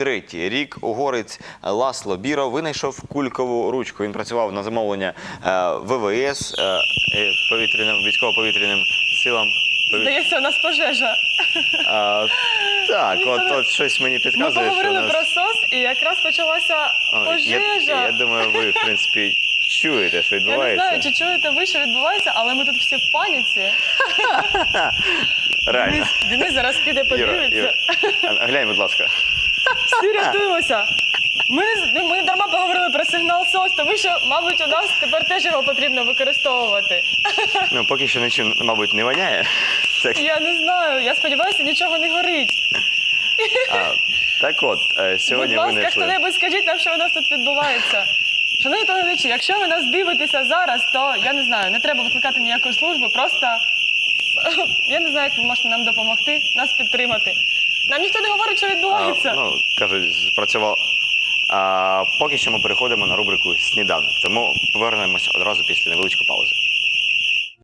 Третій рік угорець Ласло Біро винайшов кулькову ручку. Він працював на замовлення е, ВВС, е, е, повітряним військово-повітряним силам. Здається, у нас пожежа. А, так, от, от щось мені Ми підказує, що у поговорили нас... про СОС, і якраз почалася пожежа. Я, я думаю, ви, в принципі, чуєте, що Я не знаю, чи чуєте ви, що відбувається, але ми тут всі в паніці. Реально. Денис, зараз піде подивиться. Глянь, будь ласка. Всі рятуємося. Ми, не з- ми дарма поговорили про сигнал СОС, тому що, мабуть, у нас тепер теж його потрібно використовувати. Ну, поки що нічим, мабуть, не воняє. Так, Я не знаю, я сподіваюся, нічого не горить. а, так от, е, сьогодні Будь ласка, винайшли... хто-небудь скажіть нам, що у нас тут відбувається. Шановні телеглядачі, якщо ви нас дивитеся зараз, то я не знаю, не треба викликати ніяку службу, просто я не знаю, як ви можете нам допомогти, нас підтримати. Нам ніхто не говорить, що А, відбувається. ну, кажуть, спрацював. А, поки що ми переходимо на рубрику сніданок, тому повернемося одразу після невеличкої паузи.